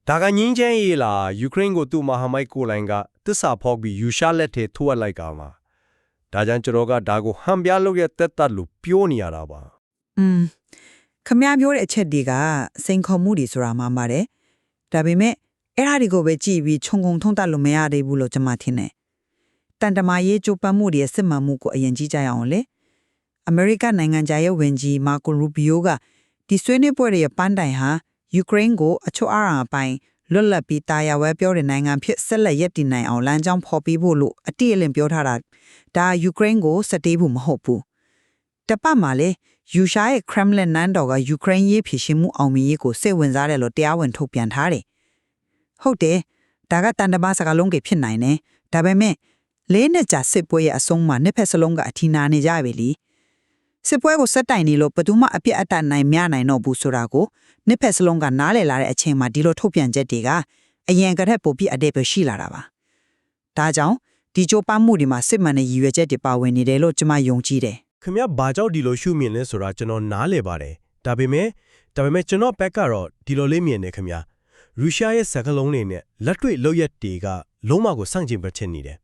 ဒါကငင်းချမ်းရေးလားယူကရိန်းကိုသူ့မဟာမိတ်ကိုလိုင်းကတစ္ဆာဖောက်ပြီးယူရှားလက်ထဲထိုးအပ်လိုက်ကောင်ပါ။ ဒါကြောင့်ကျွန်တော်ကဒါကိုဟန်ပြလုပ်ရတဲ့တတ်လို့ပြောနေရတာပါ။
อืมခမ ्या ပြောတဲ့အချက်တွေကစိန်ခေါ်မှုတွေဆိုတာမှန်ပါတယ်ဒါပေမဲ့အဲ့ဒါတွေကိုပဲကြည့်ပြီးခြုံငုံထုံးတက်လို့မရသေးဘူးလို့ကျွန်မထင်တယ်တန်တမာရေးကြိုးပမ်းမှုတွေရဲ့စစ်မှန်မှုကိုအရင်ကြည့်ကြရအောင်လေအမေရိကန်နိုင်ငံသားရဲ့ဝင်ကြီးမာကိုရူဘီယိုကဒီဆွေးနွေးပွဲတွေရဲ့ပန်းတိုင်ဟာယူကရိန်းကိုအချို့အရာအပိုင်း လွတ်လပ်ပြီးတာယာဝဲပြောတဲ့နိုင်ငံဖြစ်ဆက်လက်ရည်တည်နိုင်အောင်လမ်းကြောင်းဖော်ပေးဖို့လို့အတိအလင်းပြောထားတာဒါယူကရိန်းကိုစတေးဖို့မဟုတ်ဘူးတပတ်မှာလေယူရှားရဲ့ Kremlin နန်းတော်ကယူကရိန်းရေးဖြစ်ရှင်မှုအောင်မြင်ရေးကိုစိတ်ဝင်စားတယ်လို့တရားဝင်ထုတ်ပြန်ထားတယ်။ဟုတ်တယ်။ဒါကတန်တမစကားလုံးကြီးဖြစ်နိုင်တယ်။ဒါပေမဲ့လေးနှစ်ကြာစစ်ပွဲရဲ့အဆုံးမှာနှစ်ဖက်စလုံးကအထီနာနေကြပြီလေ။ စစ်ပွဲကိုစက်တိုင်နေလို့ဘယ်သူမှအပြစ်အတတ်နိုင်မြနိုင်တော့ဘူးဆိုတာကိုနှစ်ဖက်စလုံးကနားလည်လာတဲ့အချိန်မှာဒီလိုထုတ်ပြန်ချက်တွေကအရင်ကတည်းကပိုပြီးအတေပဲရှိလာတာပါ။ဒါကြောင့်ဒီကြိုးပမ်းမှုတွေမှာစစ်မှန်တဲ့ရည်ရွယ်ချက်တွေပါဝင်နေတယ်လို့ကျွန်မယုံကြည်တယ်
ခင်ဗျဘာကြောင့်ဒီလိုရှုမြင်လဲဆိုတာကျွန်တော်နားလည်ပါတယ်ဒါပေမဲ့ဒါပေမဲ့ကျွန်တော်ဘက်ကတော့ဒီလိုလေးမြင်နေခင်ဗျရုရှားရဲ့စကလုံးတွေနဲ့လက်တွေ့လောက်ရက်တွေကလုံးဝကိုစန့်ကျင်ပတ်ချက်နေတယ်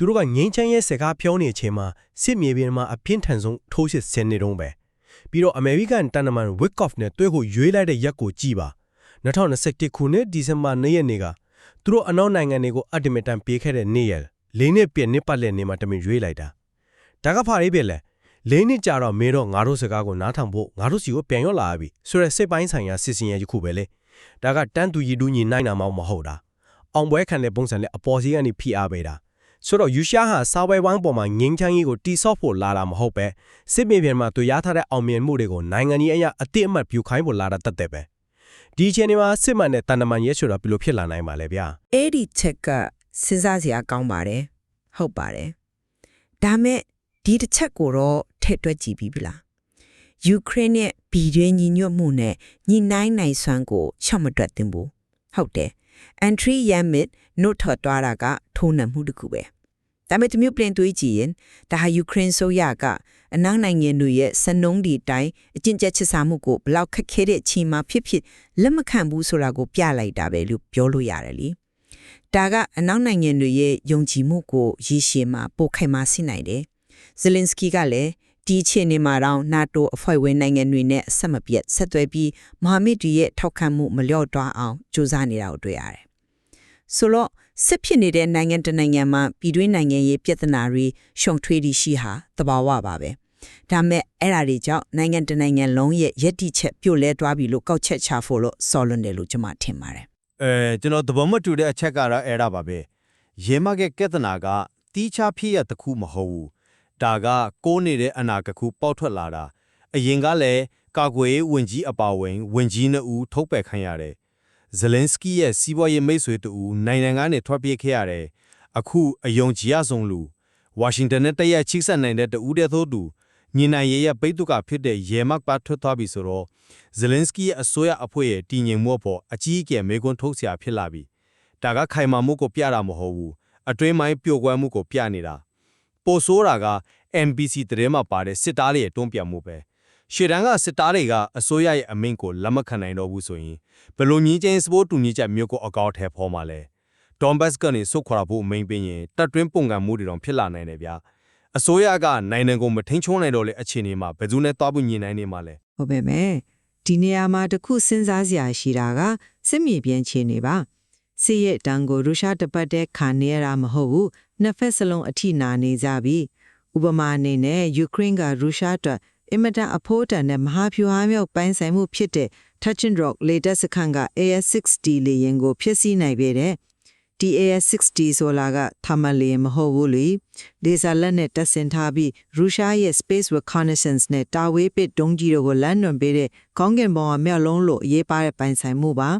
သူတို့ကငိမ့်ချမ်းရဲ့စကားပြောနေချိန်မှာစစ်မြေပြင်မှာအပြင်းထန်ဆုံးထိုးစစ်ဆင်နေတော့ပဲပြီးတော့အမေရိကန်တန်တမန်ဝစ်ကော့ဖ်နဲ့တွဲကိုရွေးလိုက်တဲ့ရက်ကိုကြည်ပါ2021ခုနှစ်ဒီဇင်ဘာ2ရက်နေ့ကသူတို့အနောက်နိုင်ငံတွေကိုအက်ဒမီတန်ပေးခဲ့တဲ့နေ့ရက်လေးနှစ်ပြည့်နှစ်ပတ်လည်နေ့မှာတမင်ရွေးလိုက်တာဒါကဖာရေးပဲလေလေးနှစ်ကြာတော့မေတော့ငါတို့စကားကိုနားထောင်ဖို့ငါတို့စီကိုပြန်ရောက်လာပြီဆိုရဲစိတ်ပိုင်းဆိုင်ရာစစ်စင်ရဲ့ခုပဲလေဒါကတန်းတူရည်တူညီနိုင်တာမှမဟုတ်တာအောင်ပွဲခံတဲ့ပုံစံနဲ့အပေါ်စီကနေဖိအားပေးတာ ဆိုတော့ယူရှားဟာစာဝဲဝိုင်းပေါ်မှာငင်းချမ်းကြီးကိုတိဆော့ဖို့လာတာမဟုတ်ပဲစစ်မြေပြင်မှာသူရထားတဲ့အောင်မြင်မှုတွေကိုနိုင်ငံကြီးအရာအတိအမှတ်ပြုခိုင်းဖို့လာတာတတ်တယ်ပဲဒီအချိန်ဒီမှာစစ်မှန်တဲ့တန်တမန်ရဲဆိုတာဘယ်လိုဖြစ်လာနိုင်မှာလဲဗျာ
အဲ့ဒီချက်ကစဉ်းစားစရာကောင်းပါတယ်ဟုတ်ပါတယ်ဒါမဲ့ဒီတစ်ချက်ကိုတော့ထည့်တွက်ကြည့်ပြီးပြီလားယူကရိန်းရဲ့ပြည်တွင်းညီညွတ်မှုနဲ့ညီနိုင်နိုင်စွမ်းကိုချော့မတွက်သင့်ဘူးဟုတ်တယ် entry yamit နို့ထွက်သွားတာကထိုးနှံမှုတစ်ခုပဲဒါပေမဲ့တမျိုးပြင်တွေးကြည့်ရင်ဒါဟာယူကရိန်းဆိုရကအနောက်နိုင်ငံတွေရဲ့စနှုံးဒီတိုင်းအကျင့်ချက်ချစာမှုကိုဘယ်လောက်ခက်ခဲတဲ့အချိန်မှဖြစ်ဖြစ်လက်မခံဘူးဆိုတာကိုပြလိုက်တာပဲလို့ပြောလို့ရတယ်လीဒါကအနောက်နိုင်ငံတွေရဲ့ယုံကြည်မှုကိုရည်ရှည်မှာပိုခိုင်မာစေနိုင်တယ်။ဇလင်စကီကလည်း ဒီအချိန်နေမှာတော့ NATO အဖွဲ့ဝင်နိုင်ငံတွေနဲ့အဆက်မပြတ်ဆက်သွယ်ပြီးမဟာမိတ်တွေရဲ့ထောက်ခံမှုမလျော့တွားအောင်ကြိုးစားနေတာကိုတွေ့ရတယ်။ဆိုတော့စစ်ဖြစ်နေတဲ့နိုင်ငံတစ်နိုင်ငံမှာပြည်တွင်းနိုင်ငံရေးပြဿနာတွေရှုံထွေးသည့်ရှိဟာသဘာဝပါပဲ။ဒါမဲ့အဲ့ဒါတွေကြောင့်နိုင်ငံတစ်နိုင်ငံလုံးရဲ့ယက်တိချက်ပြို့လဲတွားပြီလို့ကောက်ချက်ချဖို့လို့စော်လွန်တယ်လို့ကျွန်မထင်ပါတယ်။
အဲကျွန်တော်သဘောမတူတဲ့အချက်ကတော့အဲ့ဒါပါပဲရေမကကက်တနာကတီးခြားဖြစ်ရတစ်ခုမဟုတ်ဘူး ဒါကကိုးနေတဲ့အနာကခုပေါက်ထွက်လာတာအရင်ကလည်းကာကွယ်ရေးဝန်ကြီးအပါဝင်ဝန်ကြီးနှစ်ဦးထုတ်ပယ်ခံရတယ်ဇလင်စကီရဲ့စီးပွားရေးမိတ်ဆွေတူနိုင်ငံကနေထွက်ပြေးခဲ့ရတယ်အခုအယုံကြည်ရဆုံးလူဝါရှင်တန်နဲ့တရက်ချိဆက်နိုင်တဲ့တူတဲ့သို့တူညီနိုင်ရဲ့ရဲ့ပိတ်တုကဖြစ်တဲ့ရေမတ်ပါထွက်သွားပြီဆိုတော့ဇလင်စကီရဲ့အစိုးရအဖွဲ့ရဲ့တည်ငြိမ်မှုအပေါ်အကြီးအကျယ်မေးခွန်းထုတ်စရာဖြစ်လာပြီဒါကခိုင်မာမှုကိုပြတာမဟုတ်ဘူးအတွင်းပိုင်းပျော်ကွမ်းမှုကိုပြနေတာ ပိုဆိုးတာက NBC သတင်းမှာပါတဲ့စစ်သားတွေရဲ့တွန်းပြမှုပဲရှေ့တန်းကစစ်သားတွေကအစိုးရရဲ့အမိန့်ကိုလက်မခံနိုင်တော့ဘူးဆိုရင်ဘယ်လိုငင်းချင်းစပိုးတူညီချက်မျိုးကိုအကောက်ထဲဖော်မှာလဲဒွန်ဘတ်ကနေဆုတ်ခွာဖို့အမိန့်ပေးရင်တပ်တွင်းပုံကံမှုတွေတော့ဖြစ်လာနိုင်တယ်ဗျာအစိုးရကနိုင်ငံကိုမထိန်ချုံးနိုင်တော့လေအခြေအနေမှာဘယ်သူနဲ့တွားဖို့ညင်နိုင်နေမှာလဲ
ဟုတ်ပဲမဲ့ဒီနေရာမှာတစ်ခုစဉ်းစားစရာရှိတာကစစ်မြေပြင်ခြေနေပါစစ်ရဲ့တန်ကိုရုရှားတပတ်တဲ့ခံနေရတာမဟုတ်ဘူး နှစ်ဖက်စလုံးအထိနာနေကြပြီဥပမာအနေနဲ့ယူကရိန်းကရုရှားအတွက်အင်မတန်အဖို့တန်တဲ့မဟာဖြူဟာမြောက်ပိုင်းဆိုင်မှုဖြစ်တဲ့ Touching Rock လေတပ်စခန်းက AS-60 လေယာဉ်ကိုဖျက်ဆီးနိုင်ပေတဲ့ DAS-60 ဆိုလာကသာမန်လေယာဉ်မဟုတ်ဘူးလေလေဆာလက်နဲ့တပ်ဆင်ထားပြီးရုရှားရဲ့ Space Reconnaissance နဲ့တာဝေးပစ်ဒုံးကြီးတွေကိုလမ်းညွှန်ပေးတဲ့ခေါင်းကင်ပေါ်ကမြောက်လုံးလို့အရေးပါတဲ့ပိုင်ဆိုင်မှုပါ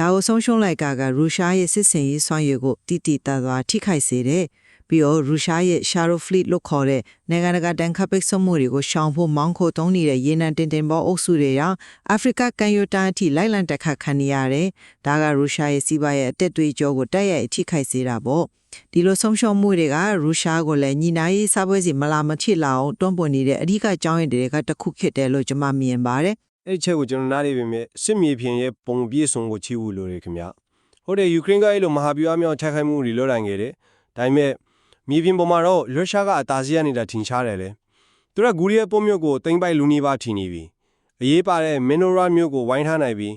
ဒါကိုဆုံးရှုံးလိုက်ကကရုရှားရဲ့စစ်စင်ရေးစွမ်းရည်ကိုတိတိတတ်သွားထိခိုက်စေတယ်ပြီးတော့ရုရှားရဲ့ Shadow Fleet လို့ခေါ်တဲ့နိုင်ငံတကာတန်ခတ်ပိတ်ဆို့မှုတွေကိုရှောင်ဖို့မောင်းခိုတုံးနေတဲ့ရေနံတင်တင်ပေါ်အုပ်စုတွေရောအာဖရိကကန်ယိုတာအထိလိုက်လံတက်ခတ်ခံနေရတယ်။ဒါကရုရှားရဲ့စီးပွားရေးအတက်တွေးကြောကိုတက်ရိုက်အထိခိုက်စေတာပေါ့။ဒီလိုဆုံးရှုံးမှုတွေကရုရှားကိုလည်းညီနိုင်ရေးစားပွဲစီမလာမချစ်လာအောင်တွန်းပွန်နေတဲ့အဓိကအကြောင်းရင်းတွေကတစ်ခုဖြစ်တယ်လို့ကျွန်မမြင်ပါတယ်။
အဲ့ဒီချက်ကိုကျွန်တော်နားလေပေမဲ့စစ်မြေပြင်ရဲ့ပုံပြည့်စုံကိုချီးဝူလို့ရခင်ဗျဟုတ်တယ်ယူကရိန်းကအဲ့လိုမဟာဗျူဟာမြောက်ခြိုက်ခိုက်မှုတွေလွတ်နိုင်ခဲ့တယ်ဒါပေမဲ့မြေပြင်ပေါ်မှာတော့ရုရှားကအတားစီရနေတာထင်ရှားတယ်လေသူကဂူရီယာပုံမြို့ကိုတိမ့်ပိုက်လူနေပါထင်နေပြီအရေးပါတဲ့မင်နိုရာမြို့ကိုဝိုင်းထားနိုင်ပြီ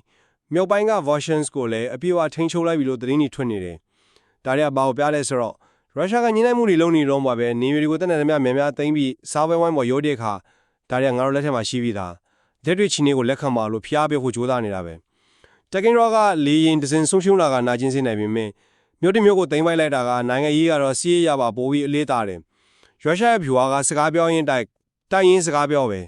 မြောက်ပိုင်းက versions ကိုလည်းအပြည့်အဝထိန်းချုပ်လိုက်ပြီလို့သတင်းတွေထွက်နေတယ်ဒါတွေကဘာကိုပြလဲဆိုတော့ရုရှားကညှိနှိုင်းမှုတွေလုပ်နေတော့မှာပဲနေမျိုးတွေကိုတက်နေတယ်များများများသိမ့်ပြီးစားပွဲဝိုင်းပေါ်ရိုးတဲ့အခါဒါတွေကငါတို့လက်ထက်မှာရှိပြီးသား လက်တွေ့ချင်းတွေကိုလက်ခံပါလို့ဖျားပြဖို့ကြိုးစားနေတာပဲတက်ကင်ရောကလေရင်ဒဇင်ဆုံးရှုံးလာကနာကျင်စေနိုင်ပေမဲ့မြို့တစ်မြို့ကိုတင်ပိုက်လိုက်တာကနိုင်ငံရေးကတော့စီးရရပါပိုပြီးအလေးထားတယ်ရုရှားရဲ့ဖြူဟာကစကားပြောရင်းတိုက်တိုက်ရင်းစကားပြောပဲ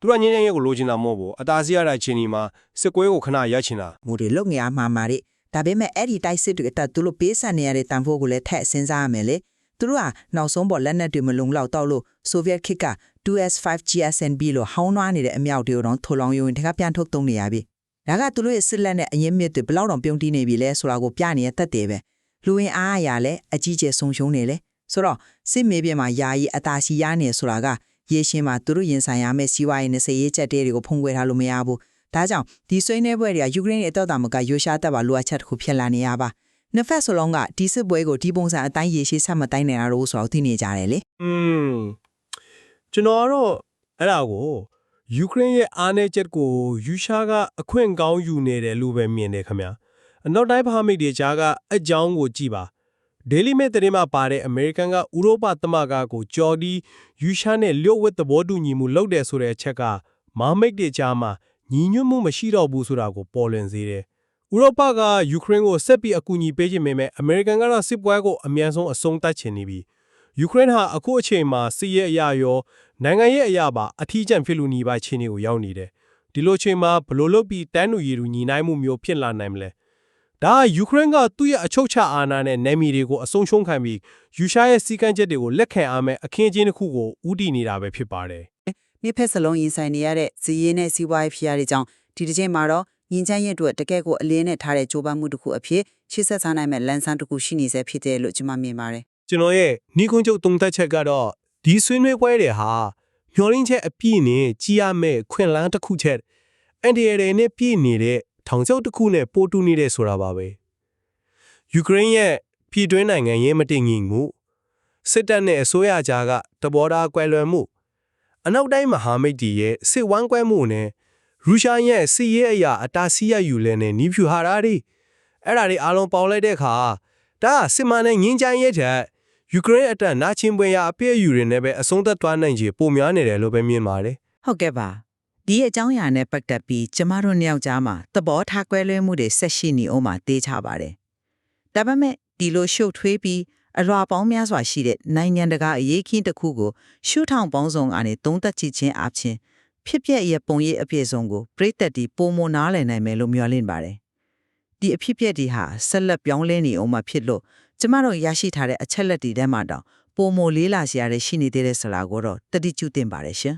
သူကငင်းငင်းရဲ့ကိုလိုချင်တာမဟုတ်ဘူးအသာစီရတဲ့ချင်းဒီမှာစစ်ကွဲကိုခဏရက်ချင်တာ
မူတွေလုံငရမှာမာတွေဒါပေမဲ့အဲ့ဒီတိုက်စစ်တွေတက်သူတို့ပေးဆန်နေရတဲ့တန်ဖိုးကိုလည်းထက်စဉ်းစားရမယ်လေသူတို့ကနောက်ဆုံးပေါ်လက်နက်တွေမလုံလောက်တော့လို့ဆိုဗီယက်ခေတ်က 2S5 GSNB လို့ဟောင်းနွားနေတဲ့အမြောက်တွေကိုတော့ထိုလောင်ယုံတခါပြန်ထုတ်သုံးနေရပြီဒါကသူတို့ရဲ့စစ်လက်နဲ့အရင်မြစ်တွေဘယ်လောက်တော့ပြုံးတီးနေပြီလဲဆိုတာကိုပြနေတဲ့တက်တယ်ပဲလူဝင်အားအရာလည်းအကြီးကျယ်ဆုံးရှုံးနေလေဆိုတော့စစ်မေးပြမှာယာယီအသာစီရနေဆိုတာကရေရှင်းမှာသူတို့ရင်ဆိုင်ရမယ့်စီးပွားရေးနဲ့စရေးချက်တွေကိုဖုံးကွယ်ထားလို့မရဘူးဒါကြောင့်ဒီဆွေးနွေးပွဲတွေကယူကရိန်းရဲ့အတော့တာမကယူရှားတပ်ပါလိုအပ်ချက်တစ်ခုဖြစ်လာနေရပါနှစ်ဖက်စလုံးကဒီစစ်ပွဲကိုဒီပုံစံအတိုင်းရေရှည်ဆက်မတိုင်းနေတာလို့ဆိုတော့သိနေကြတယ်လေ
อืม ကျွန်တော်ကတော့အဲ့ဒါကိုယူကရိန်းရဲ့အားနည်းချက်ကိုယူရှားကအခွင့်ကောင်းယူနေတယ်လို့ပဲမြင်တယ်ခင်ဗျာအနောက်တိုင်းဗဟာမိတ်တွေကြားကအကြောင်းကိုကြည်ပါ Daily Mail သတင်းမှာပါတဲ့အမေရိကန်ကဥရောပသမဂ္ဂကိုကြော်ဒီယူရှာနဲ့လျှို့ဝှက်သဘောတူညီမှုလုပ်တယ်ဆိုတဲ့အချက်ကမာမိတ်တွေကြားမှာညီညွတ်မှုမရှိတော့ဘူးဆိုတာကိုပေါ်လွင်စေတယ်။ဥရောပကယူကရိန်းကိုဆက်ပြီးအကူအညီပေးခြင်းပေမဲ့အမေရိကန်ကတော့စစ်ပွဲကိုအမြန်ဆုံးအဆုံးသတ်ချင်နေပြီ။ ယူကရိန်းဟာအခုအချိန်မှာစစ်ရေးအရာရောနိုင်ငံရေးအရာပါအထီးကျန်ဖြစ်လူနေပါချင်းတွေကိုရောက်နေတယ်။ဒီလိုချိန်မှာဘယ်လိုလုပ်ပြီးတန်းတူရည်တူညီနိုင်မှုမျိုးဖြစ်လာနိုင်မလဲ။ဒါကယူကရိန်းကသူ့ရဲ့အချုပ်ချအာဏာနဲ့နယ်မြေတွေကိုအဆုံးရှုံးခံပြီးယူရှားရဲ့စီကံချက်တွေကိုလက်ခံအားမဲ့အခင်းအကျင်းတစ်ခုကိုဥတည်နေတာပဲဖြစ်ပါတယ်
မြစ်ဖက်စလုံးရင်ဆိုင်နေရတဲ့ဇီးရင်နဲ့စီးပွားရေးဖျားတွေကြောင့်ဒီတစ်ချိန်မှာတော့ညင်ချမ်းရဲ့အတွက်တကယ့်ကိုအလင်းနဲ့ထားတဲ့ကြိုးပမ်းမှုတစ်ခုအဖြစ်ရှေ့ဆက်စားနိုင်မဲ့လန်ဆန်းတစ်ခုရှိနေစေဖြစ်တယ်လို့ကျွန်မမြင်ပါတယ်
ကျွန်တော်ရဲ့ညီကုန်းချုပ်တုံသက်ချက်ကတော့ဒီဆွေးနွေးပွဲတွေဟာမျော်လင့်ချက်အပြည့်နဲ့ကြီးရမယ့်ခွင့်လန်းတစ်ခုချက်အန်ဒီရယ်နဲ့ပြည့်နေတဲ့ထောင်ချောက်တစ်ခုနဲ့ပို့တူနေတဲ့ဆိုတာပါပဲယူကရိန်းရဲ့ပြည်တွင်းနိုင်ငံရေးမတည်ငြိမ်မှုစစ်တပ်နဲ့အစိုးရကြားကတဘောထားကွဲလွဲမှုအနောက်တိုင်းမဟာမိတ်တီရဲ့စစ်ဝမ်းကွဲမှုနဲ့ရုရှားရဲ့စစ်ရေးအရာအတားဆီးရယူလဲနဲ့နီးဖြူဟာရာတွေအဲ့ဒါတွေအားလုံးပေါင်းလိုက်တဲ့အခါဒါကစစ်မှန်တဲ့ငင်းချိုင်းရဲ့တဲ့ ယူကရိန်းအတက်နာချင်းပွဲရအပြည့်အယူတွေနဲ့ပဲအဆုံးသတ်သွားနိုင်ခြေပိုများနေတယ်လို့ပဲမြင်ပါတယ်
ဟုတ်ကဲ့ပါဒီအကြောင်းအရာနဲ့ပတ်သက်ပြီးကျမတို့နှစ်ယောက်ကြားမှာသဘောထားကွဲလွဲမှုတွေဆက်ရှိနေအောင်မှာတေးချပါတယ်ဒါပေမဲ့ဒီလိုရှုပ်ထွေးပြီးအရွာပေါင်းများစွာရှိတဲ့နိုင်ငံတကာအရေးခင်းတစ်ခုကိုရှုထောင်ပေါင်းစုံကနေသုံးသက်ကြည့်ခြင်းအပြင်ဖြစ်ပျက်ရဲ့ပုံရိပ်အပြည့်စုံကိုပြည်သက်ဒီပုံမနားလည်နိုင်မယ်လို့မျှော်လင့်ပါတယ်ဒီအဖြစ်ပျက်ဒီဟာဆက်လက်ပြောင်းလဲနေအောင်မှာဖြစ်လို့ ကျမတို့ရရှိထားတဲ့အချက်လက်တွေထဲမှာတော့ပုံမလေးလာစရာတွေရှိနေသေးတဲ့ဆရာကိုတော့တတိကျတင်ပါတယ်ရှင်